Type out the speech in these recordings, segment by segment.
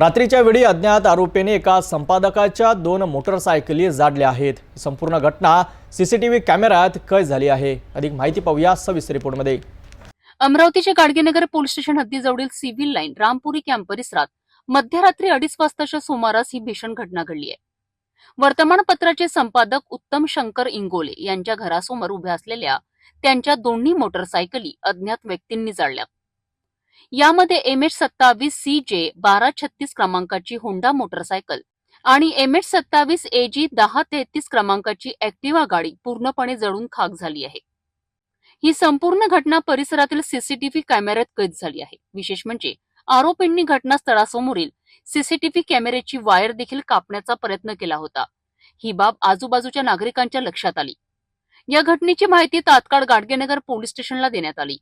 रात्रीच्या वेळी अज्ञात आरोपीने एका संपादकाच्या दोन मोटरसायकली जाडल्या आहेत. संपूर्ण घटना सीसीटीव्ही कॅमेऱ्यात कैद झाली आहे. अधिक माहिती पाहूया सविस्तर रिपोर्टमध्ये. अमरावतीच्या गाडगेनगर पोलीस स्टेशन हद्दीजवळील सिव्हिल लाईन रामपुरी कॅम्प परिसरात मध्यरात्री अडीच वाजताच्या सुमारास ही भीषण घटना घडली आहे. वर्तमानपत्राचे संपादक उत्तम शंकर इंगोले यांच्या घरासमोर उभ्या असलेल्या त्यांच्या दोन्ही मोटरसायकली अज्ञात व्यक्तींनी जाळल्या. यामध्ये एम एच सत्तावीस सी जे बारा छत्तीस क्रमांकाची होंडा मोटरसायकल आणि एम एच सत्तावीस ए जी दहा तेहतीस क्रमांकाची ऍक्टिव्हा गाडी पूर्णपणे जळून खाक झाली आहे. ही संपूर्ण घटना परिसरातील सीसीटीव्ही कॅमेऱ्यात कैद झाली आहे. विशेष म्हणजे आरोपींनी घटनास्थळासमोरील सीसीटीव्ही कॅमेऱ्याची वायर देखील कापण्याचा प्रयत्न केला होता. ही बाब आजूबाजूच्या नागरिकांच्या लक्षात आली. या घटनेची माहिती तात्काळ गाडगेनगर पोलीस स्टेशनला देण्यात आली.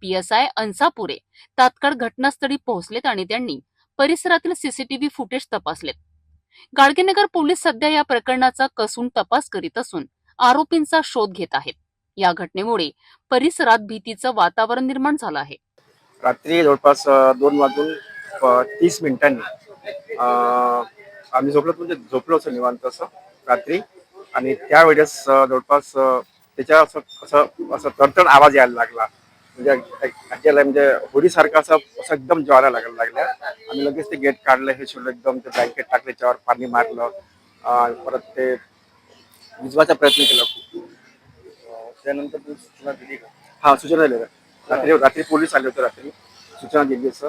पीएसआय अंसापुरे तात्काळ घटनास्थळी पोहोचलेत आणि त्यांनी परिसरातील सीसीटीव्ही फुटेज तपासलेत. गाडगेनगर पोलीस सध्या या प्रकरणाचा कसून तपास करीत असून आरोपींचा शोध घेत आहेत. या घटनेमुळे परिसरात भीतीचं वातावरण निर्माण झालं आहे. रात्री जवळपास दोन वाजून तीस मिनिटांनी आम्ही झोपलो म्हणजे झोपलो असं निवांत असं रात्री. आणि त्यावेळेस जवळपास त्याच्या असं असं असं तरतण आवाज यायला लागला. म्हणजे त्याला म्हणजे होडीसारखा असं असं एकदम ज्वारा लागायला लागल्या. आम्ही लगेच ते गेट काढलं हे शिवलं एकदम ते ब्लँकेट टाकलं त्याच्यावर पाणी मारलं. परत ते विजवाचा प्रयत्न केला खूप. त्यानंतर सूचना दिली का? हा सूचना दिली. रात्री रात्री पोलीस आले होते रात्री. सूचना दिली असं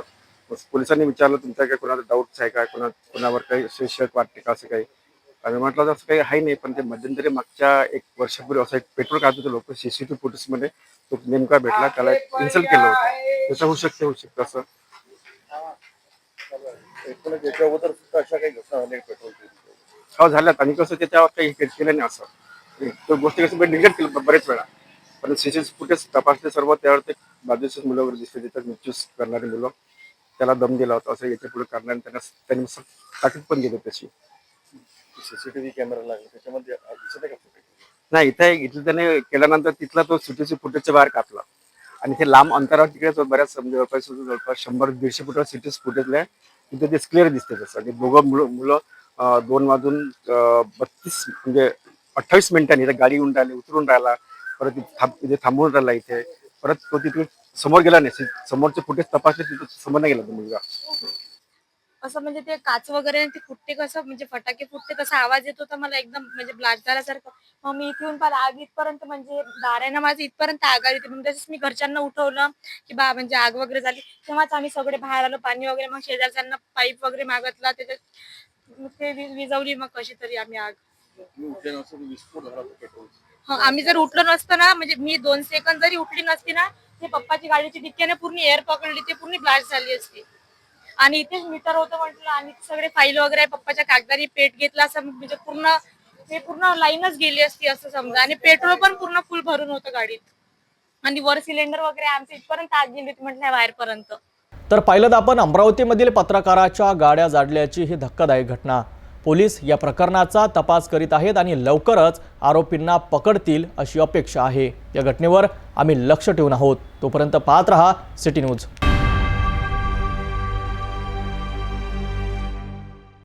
पोलिसांनी विचारलं तुमच्या काही कोणाला डाऊट्स आहे काय कोणा कोणावर काही असे वाटते का? असं काही. आम्ही म्हटलं असं काही आहे नाही पण ते मध्यंतरी मागच्या एक वर्षापूर्वी असं एक पेट्रोल काढत होते लोक सीसीटीव्ही फुटेजमध्ये तो नेमका भेटला त्याला इन्सल्ट केलं होतं. त्याचं होऊ शकते होऊ शकतं असं. याच्या अगोदर सुद्धा अशा काही घटना झाल्या हो झाल्यात. आणि कसं त्याच्यावर काही केलं नाही असं. तो गोष्टी कसं निगेट केलं बरेच वेळा. पण सीसीटीव्ही फुटेज तपासले सर्व त्यावर ते बाजूचेच मुलं वगैरे दिसले त्याच्यात मिसयूज करणारे मुलं. त्याला दम दिला होता असं याच्यापुढे करणार त्यांना त्यांनी ताकीद पण दिली त्याची सीसीटीव्ही कॅमेरा लागला त्याच्यामध्ये दिसत आहे का फुटेज नाही इथे इथलं त्याने केल्यानंतर तिथला तो सिटीची फुटेजच्या बाहेर कापला. आणि ते लांब अंतरावर तिकडे तो बऱ्याच जवळपास जवळपास शंभर दीडशे फुटावर सिटीज फुटेजला आहे तिथे ते क्लिअर दिसते तसं. आणि दोघं मुलं मुलं अं, दोन वाजून अं, बत्तीस म्हणजे अठ्ठावीस मिनिटांनी इथे गाडी येऊन राहिली उतरून राहिला परत इथे थांब इथे थांबून राहिला इथे. परत तो तिथे समोर गेला नाही. समोरचे फुटेज तपासले तिथे समोर नाही गेला तो मुलगा. असं म्हणजे ते काच वगैरे ते फुटते कसं म्हणजे फटाके फुटते तसा आवाज येत होता मला एकदम म्हणजे ब्लास्ट झाल्यासारखं. मग मी इथे येऊन पाहिलं आग इथपर्यंत म्हणजे दारानं माझं इथपर्यंत आग आली होती. मग तसंच मी घरच्यांना उठवलं की बा म्हणजे आग वगैरे झाली. तेव्हाच आम्ही सगळे बाहेर आलो पाणी वगैरे मग शेजारच्यांना पाईप वगैरे मागितला. त्याच्यात ते वि- विझवली मग कशी तरी आम्ही आग. तर हं, आम्ही जर उठलो नसतो ना म्हणजे मी दोन सेकंद जरी उठली नसती ना ते पप्पाची गाडीची डिक्क्याने पूर्ण एअर पकडली ते पूर्ण ब्लास्ट झाली असती. आणि इथेच मीटर होतं म्हटलं आणि सगळे फाईल वगैरे पप्पाच्या कागदारी पेट घेतला असं म्हणजे पूर्ण ते पूर्ण लाईनच गेली असती असं समजा. आणि पेट्रोल पण पूर्ण फुल भरून होतं गाडीत. आणि वर सिलेंडर वगैरे आमचे इथपर्यंत आज गेली होती म्हटलं बाहेरपर्यंत. तर पाहिलं आपण अमरावतीमधील पत्रकाराच्या गाड्या जाडल्याची ही धक्कादायक घटना. पोलीस या प्रकरणाचा तपास करीत आहेत आणि लवकरच आरोपींना पकडतील अशी अपेक्षा आहे. या घटनेवर आम्ही लक्ष ठेवून आहोत. तोपर्यंत पाहत रहा सिटी न्यूज.